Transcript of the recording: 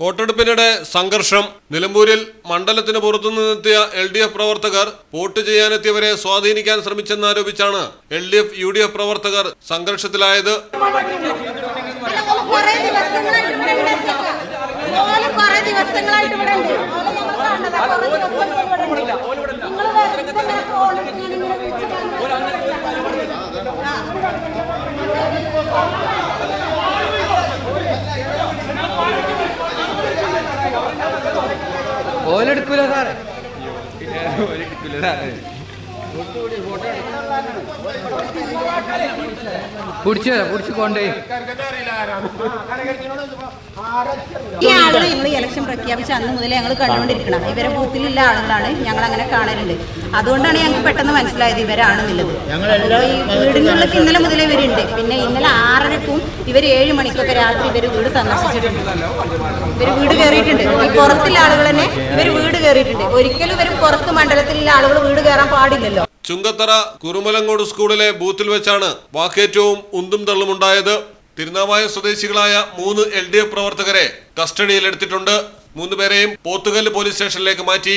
വോട്ടെടുപ്പിനിടെ സംഘർഷം. നിലമ്പൂരിൽ മണ്ഡലത്തിന് പുറത്തുനിന്നെത്തിയ എൽ ഡി എഫ് പ്രവർത്തകർ വോട്ട് ചെയ്യാനെത്തിയവരെ സ്വാധീനിക്കാൻ ശ്രമിച്ചെന്നാരോപിച്ചാണ് L D F U D F പ്രവർത്തകർ സംഘർഷത്തിലായത്. ദിവസങ്ങളായിട്ട് ഓലെടുക്കൂല സാറേ. പിടിച്ചു പിടിച്ചു കൊണ്ടേ ഇലക്ഷൻ പ്രഖ്യാപിച്ച അന്ന് മുതലേ ഞങ്ങൾ കണ്ടുകൊണ്ടിരിക്കണം ഇവരെ ബൂത്തിലുള്ള ആളുകളാണ് ഞങ്ങൾ അങ്ങനെ കാണലുണ്ട്. അതുകൊണ്ടാണ് ഞങ്ങൾക്ക് പെട്ടെന്ന് മനസ്സിലായത് ഇവരാണെന്നുള്ളത് വീടിനുള്ളത് വീടിനുള്ളിൽ ഇന്നലെ മുതലേ ഇവരുണ്ട്. പിന്നെ ഇന്നലെ ആറരക്കും ഇവർ ഏഴ് മണിക്കൊക്കെ രാത്രി ഇവർ വീട് സന്ദർശിച്ചിട്ടുണ്ട്. ഇവർ വീട് കയറിയിട്ടുണ്ട്. ഈ പുറത്തുള്ള ആളുകൾ തന്നെ ഇവർ വീട് കയറിയിട്ടുണ്ട്. ഒരിക്കലും ഇവർ പുറത്ത് മണ്ഡലത്തിലുള്ള ആളുകൾ വീട് കയറാൻ പാടില്ലല്ലോ. ചുങ്കത്തറ കുറുമലങ്ങോട് സ്കൂളിലെ ബൂത്തിൽ വെച്ചാണ് വാക്കേറ്റവും ഉന്തും തള്ളുമുണ്ടായത്. തിരുനാവായ സ്വദേശികളായ മൂന്ന് എൽ ഡി എഫ് പ്രവർത്തകരെ കസ്റ്റഡിയിലെടുത്തിട്ടുണ്ട്. മൂന്നുപേരെയും പോത്തുകല്ല് പോലീസ് സ്റ്റേഷനിലേക്ക് മാറ്റി.